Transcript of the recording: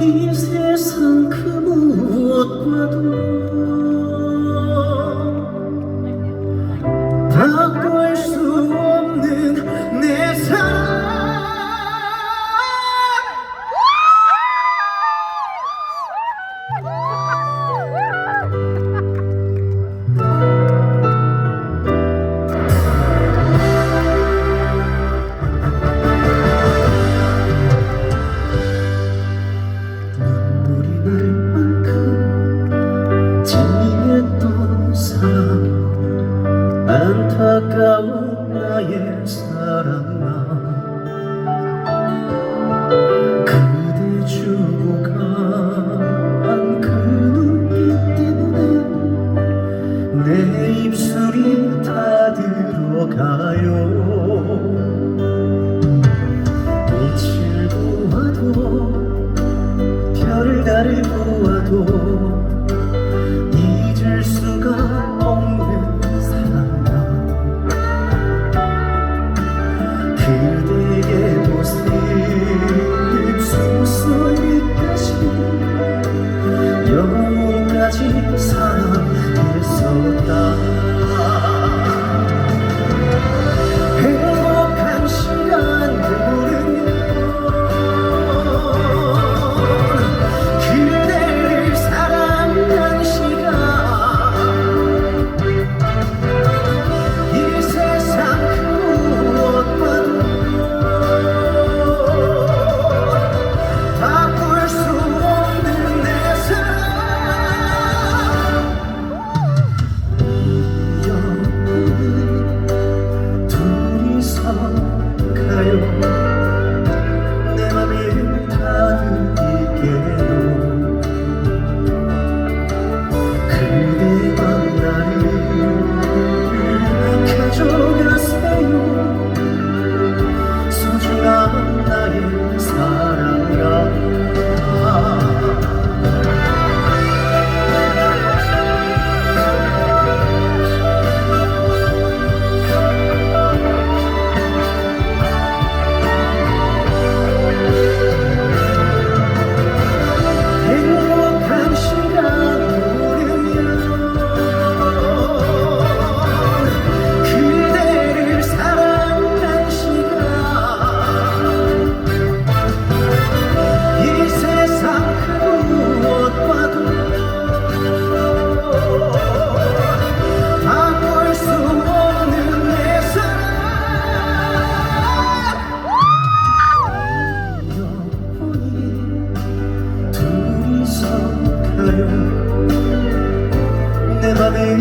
이 세상 그 무엇과도 나를 보아도 잊을 수가 없는 사랑 그대의 모습 숨소리까지 영혼까지 사 tierra de